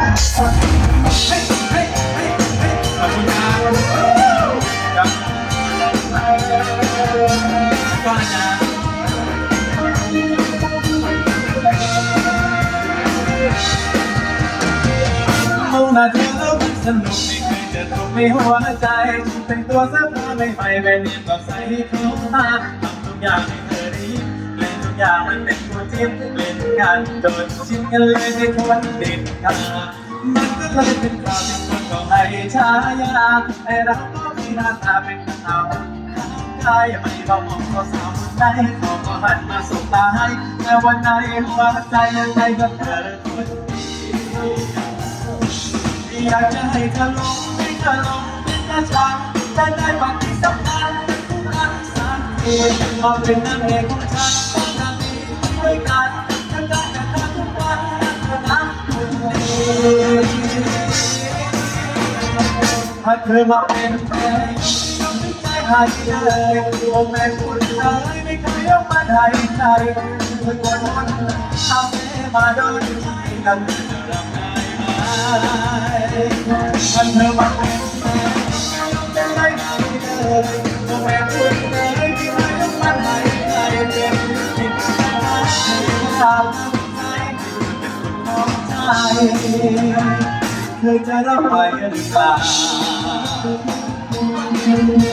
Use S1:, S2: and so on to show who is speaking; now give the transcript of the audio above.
S1: ขอบคุณครับครับก็อาจารย์มองหน้าเธอแล้วมันสนุกไม่เคยจอทุกในหัวใจแต่งตัวเสื้อผ้าไม่ไปแบรนด์เนมก็ใส่ให้เข้าตาทำทุกอย่างให้เธอได้เล่นทุกอย่างมันเป็นตัวจิ้มเล่น กันโดนชิมกันเลยในคนเด็ดขามันก็เลยเป็นข่าวที่คนก็ให้ฉายาไอ้เราก็มีหน้าตาเป็นข่าวกายไม่เรามองก็สาวคนใดเขาก็หันมาสบตาให้แต่วันไหนหัวใจยังไงก็เธอคนดีอยากจะให้เธอลงให้เธอลงเป็นกระชังแต่ได้บางที่สำคัญทุกครั้งสักทีมาเป็นนางเอกของฉันต้องการมีด้วยกัน ถ้าเธอมาเป็นแฟนต้องนึกใจหายเลยโอ้แม่คุณเลยไม่เคยยกมาให้ใครเธอควรทนทำให้มาโดนใจกันเธอรับได้ไหมถ้าเธอมาเป็นแฟนจะไม่ได้เลยตัวแม่คุณเลยที่ไม่ต้องมาให้ใครเป็นที่ตามใจเป็นคนของใจเธอจะรับไปหรือเปล่า Thank you.